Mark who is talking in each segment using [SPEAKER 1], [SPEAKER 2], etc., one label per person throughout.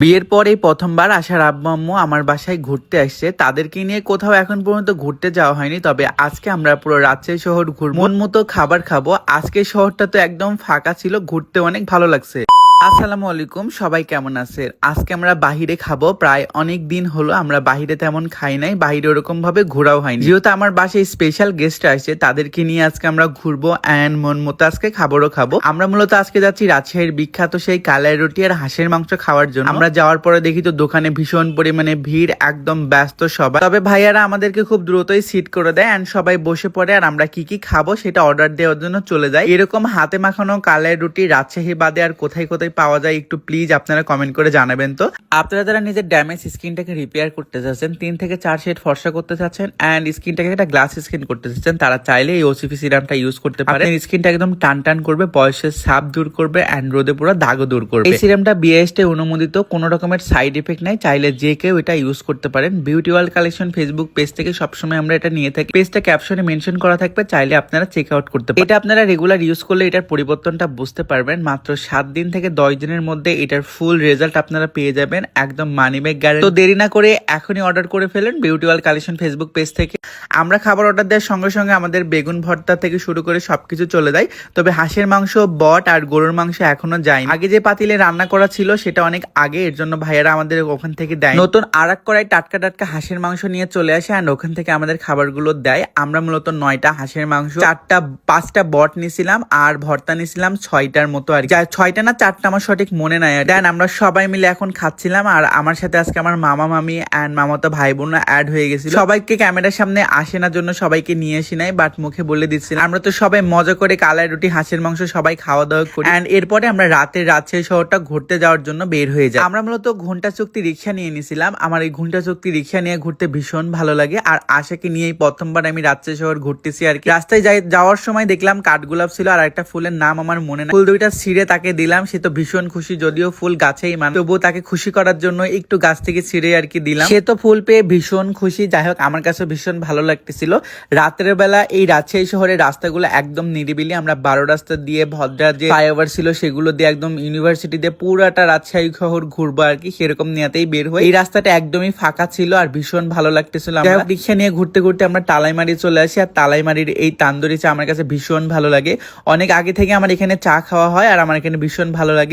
[SPEAKER 1] বিয়ের পরেই প্রথমবার আশার আব্বু আম্মু আমার বাসায় ঘুরতে আসছে। তাদেরকে নিয়ে কোথাও এখন পর্যন্ত ঘুরতে যাওয়া হয়নি, তবে আজকে আমরা পুরো রাজশাহী শহর ঘুর মন মতো খাবার খাব। আজকে শহরটা তো একদম ফাঁকা ছিল, ঘুরতে অনেক ভালো লাগছে। আসসালামু আলাইকুম, সবাই কেমন আছে আজকে আমরা বাহিরে খাব। প্রায় অনেক দিন হলো আমরা বাহিরে তেমন খাই নাই, বাহিরে ওরকম ভাবে ঘোরাও হয়নি। যেহেতু আমার বাসায় স্পেশাল গেস্ট আসছে, তাদেরকে নিয়ে আজকে আমরা ঘুরবো অ্যান্ড মন মতো আজকে খাবারও খাব। আমরা মূলত আজকে যাচ্ছি রাজশাহীর বিখ্যাত সেই কালাই রুটি আর হাঁসের মাংস খাওয়ার জন্য। আমরা যাওয়ার পরে দেখি তো দোকানে ভীষণ পরিমাণে ভিড়, একদম ব্যস্ত সবাই। তবে ভাইয়ারা আমাদেরকে খুব দ্রুতই সিট করে দেয় অ্যান্ড সবাই বসে পড়ে আর আমরা কি কি খাব সেটা অর্ডার দেওয়ার জন্য চলে যাই। এরকম হাতে মাখানো কালাই রুটি রাজশাহী বাদে আর কোথায় কোথায় পাওয়া যায় একটু প্লিজ আপনারা কমেন্ট করে জানাবেন তো। আপনারা যারা নিজের ড্যামেজ স্কিনটাকে রিপেয়ার করতে চাচ্ছেন তিন থেকে চার শেড ফর্সা করতে চাচ্ছেন অ্যান্ড স্কিনটাকে একটা গ্লাস স্কিন করতে চাচ্ছেন তারা চাইলে এই ওসিপি সিরামটা ইউজ করতে পারেন। স্কিনটা একদম টান টান করবে বয়সের সাপ দূর করবে অ্যান্ড রোদে পুরো দাগও দূর করবে। এই সিরামটা বিএসটে অনুমোদিত কোনো রকমের সাইড এফেক্ট নাই চাইলে যে কেউ এটা ইউজ করতে পারেন। Beauty World Collection Facebook page থেকে সবসময় আমরা এটা নিয়ে থাকি। পেজটা ক্যাপশনে মেনশন করা থাকবে চাইলে আপনারা চেক আউট করতে পারেন। এটা আপনারা রেগুলার ইউজ করলে এটার পরিবর্তনটা বুঝতে পারবেন। মাত্র সাত দিন থেকে দশ দিনের মধ্যে এটার ফুল রেজাল্ট আপনারা পেয়ে যাবেন, একদম মানি ব্যাগ গ্যারেন্টি তো দেরি না করে এখনই অর্ডার করে ফেলেন Beauty World Collection Facebook page থেকে। আমরা খাবার অর্ডার দেওয়ার সঙ্গে সঙ্গে আমাদের বেগুন ভর্তা থেকে শুরু করে সবকিছু চলে যায়। তবে হাঁসের মাংস, বট আর গরুর মাংস এখনও যায়নি। আগে যে পাতিলে রান্না করা ছিল সেটা অনেক আগে, এর জন্য ভাইয়েরা আমাদের ওখান থেকে দেয়। নতুন আর এক টাটকা টাটকা হাঁসের মাংস নিয়ে চলে আসে অ্যান্ড ওখান থেকে আমাদের খাবারগুলো দেয়। আমরা মূলত নয়টা হাঁসের মাংস, চারটা, পাঁচটা বট নিয়েছিলাম আর ভর্তা নিয়েছিলাম ছয়টার মতো আর। ছয়টা না, চারটা আমার সঠিক মনে নাই। দেন আমরা সবাই মিলে এখন খাচ্ছিলাম আর আমার সাথে আজকে আমার মামা মামি অ্যান্ড মামাতো ভাই বোন অ্যাড হয়ে গেছিল। সবাইকে ক্যামেরার সামনে আসে না জন্য সবাইকে নিয়ে আসি নাই বাট মুখে বলে দিচ্ছিলাম আমরা তো সবাই মজা করে কালাই রুটি, হাঁসের মাংস সবাই খাওয়া দাওয়া করি। অ্যান্ড এরপরে আমরা রাতে রাজশাহী শহরটা ঘুরতে যাওয়ার জন্য বের হয়ে যাই। আমরা মূলত ঘণ্টা চুক্তি রিক্সা নিয়ে নিয়েছিলাম আমার এই ঘণ্টা চুক্তি রিক্সা নিয়ে ঘুরতে ভীষণ ভালো লাগে। আর আশাকে নিয়েই প্রথমবার আমি রাজশাহী শহর ঘুরতেছি আর কি। রাস্তায় যাওয়ার সময় দেখলাম কাঠগোলাপ ছিল আর একটা ফুলের নাম আমার মনে নাই। ফুল দুইটা ছিঁড়ে তাকে দিলাম, সে তো ভীষণ খুশি, যদিও ফুল গাছেই মান তবুও তাকে খুশি করার জন্য একটু গাছ থেকে ছিঁড়ে আর কি দিলাম। সে তো ফুল পেয়ে ভীষণ খুশি। যাই হোক, আমার কাছে ভীষণ ভালো লাগতেছিল। রাতের বেলা এই রাজশাহী শহরের রাস্তাগুলো একদম নিরিবিলি। আমরা বারো রাস্তা দিয়ে ভদ্রা যে ফ্লাইওভার ছিল, সেগুলো দিয়ে একদম ইউনিভার্সিটি দিয়ে পুরাটা রাজশাহী শহর ঘুরবো আর কি। সেরকম নিয়েতেই বের হই। এই রাস্তাটা একদমই ফাঁকা ছিল আর ভীষণ ভালো লাগতেছিল যাই হোক, রিক্সা নিয়ে ঘুরতে ঘুরতে আমরা তালাইমারি চলে আসি। আর তালাইমারির এই তান্দুরি চা আমার কাছে ভীষণ ভালো লাগে। অনেক আগে থেকে আমার এখানে চা খাওয়া হয় আর আমার এখানে ভীষণ ভালো লাগে।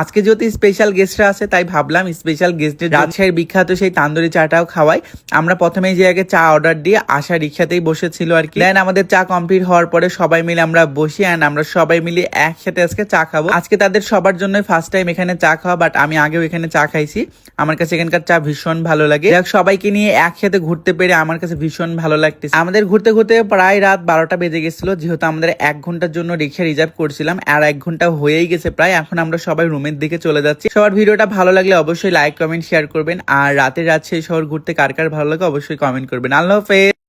[SPEAKER 1] আজকে যেহেতু স্পেশাল গেস্টরা আছে, তাই ভাবলাম স্পেশাল গেস্টের রাজশাহীর বিখ্যাত সেই তান্দুরি চাটাও খাওয়াই। আমরা প্রথমে যে আগে চা অর্ডার দিয়ে আসা রিক্সাতেই বসেছিল আর কি। দেন আমাদের চা কমপ্লিট হওয়ার পরে সবাই মিলে আমরা বসি অ্যান্ড আমরা সবাই মিলে একসাথে আজকে চা খাব। আজকে তাদের সবার জন্য ফার্স্ট টাইম এখানে চা খাওয়া বাট আমি আগেও এখানে চা খাইছি। আমার কাছে এখানকার চা ভীষণ ভালো লাগে। সবাইকে নিয়ে একসাথে ঘুরতে পেরে আমার কাছে ভীষণ ভালো লাগতেছে। আমাদের ঘুরতে ঘুরতে প্রায় রাত বারোটা বেজে গেছিল, যেহেতু আমাদের এক ঘণ্টার জন্য রিক্সা রিজার্ভ করছিলাম, আর এক ঘণ্টা হয়েই গেছে প্রায়। এখন সবাই রুমের দিকে চলে যাচ্ছি। সবার ভিডিওটা ভালো লাগলে অবশ্যই লাইক কমেন্ট শেয়ার করবেন। আর রাত সেই শহর ঘুরতে কার কার ভালো লাগে অবশ্যই কমেন্ট করবেন। আল্লাহ হাফেজ।